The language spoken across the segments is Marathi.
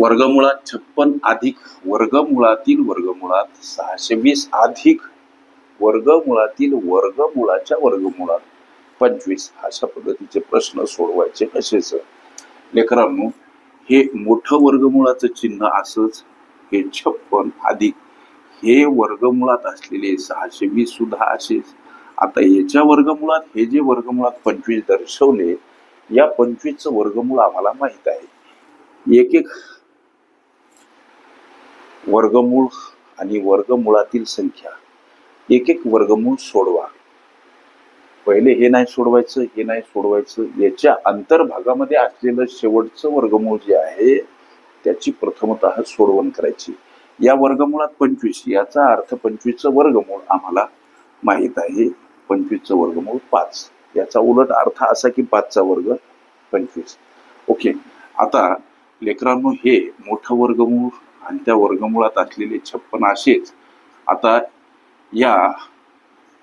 वर्गमुळात छप्पन अधिक वर्गमुळातील वर्गमुळात सहाशे वीस अधिक वर्गमुळातील वर्गमुळाच्या वर्गमुळात पंचवीस अशा पद्धतीचे प्रश्न सोडवायचे कसेच लेकरांनो हे मोठं वर्गमुळाचं चिन्ह असंच हे छप्पन अधिक हे वर्गमुळात असलेले सहाशे वीस सुद्धा असेच आता याच्या वर्गमुळात हे जे वर्गमुळात पंचवीस दर्शवले या पंचवीसचं वर्गमूळ आम्हाला माहीत आहे. एक एक वर्गमूळ आणि वर्गमुळातील संख्या. एक एक वर्गमूळ सोडवा. पहिले हे नाही सोडवायचं हे नाही सोडवायचं. याच्या अंतर्भागामध्ये असलेलं शेवटचं वर्गमूळ जे आहे त्याची प्रथमतः सोडवण करायची. या वर्गमुळात पंचवीस याचा अर्थ पंचवीसचं वर्गमूळ आम्हाला माहीत आहे. पंचवीसचं वर्गमूळ पाच. याचा उलट अर्थ असा की पाचचा वर्ग पंचवीस. ओके. आता लेकरांनो हे मोठं वर्गमूळ आणि त्या वर्गमुळात असलेले छप्पन असेच. आता या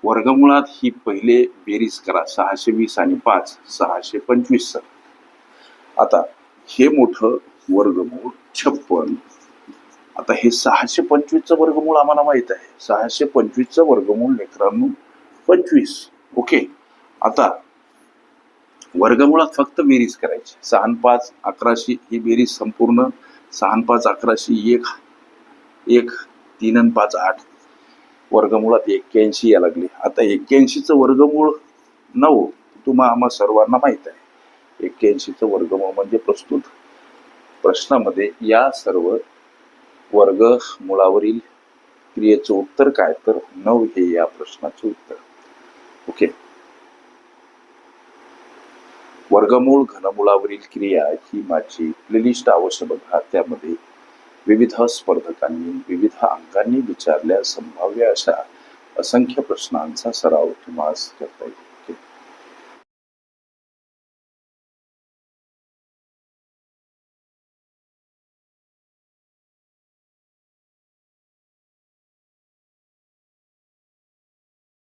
वर्गमुळात ही पहिले बेरीज करा सहाशे वीस आणि पाच सहाशे पंचवीस. आता हे मोठं वर्गमूळ छप्पन. आता हे सहाशे पंचवीसचं वर्गमूळ आम्हाला माहीत आहे. सहाशे पंचवीसचं वर्गमूळ लेकरांनो पंचवीस. ओके? आता वर्गमुळात फक्त बेरीज करायची. सहा पाच अकराशे ही बेरीज संपूर्ण सहा पाच अकराशे एक एक तीन आणि पाच आठ. वर्गमुळात एक्क्याऐंशी या लागले. आता एक्क्याऐंशीचं वर्गमूळ नऊ तुम्हा आम्हा सर्वांना माहीत आहे. एक्क्याऐंशीचं वर्गमूळ म्हणजे प्रस्तुत. प्रश्नामध्ये या सर्व वर्गमुळावरील क्रियेचं उत्तर काय? तर नऊ हे या प्रश्नाचं उत्तर. ओके. वर्गमूळ घनमुळावरील क्रिया ही माझी प्लेलिस्ट अवश्य बघा. त्यामध्ये विविध स्पर्धकांनी विविध अंकांनी विचारल्या संभाव्य अशा असंख्य प्रश्नांचा सराव तुम्हाला करता येईल.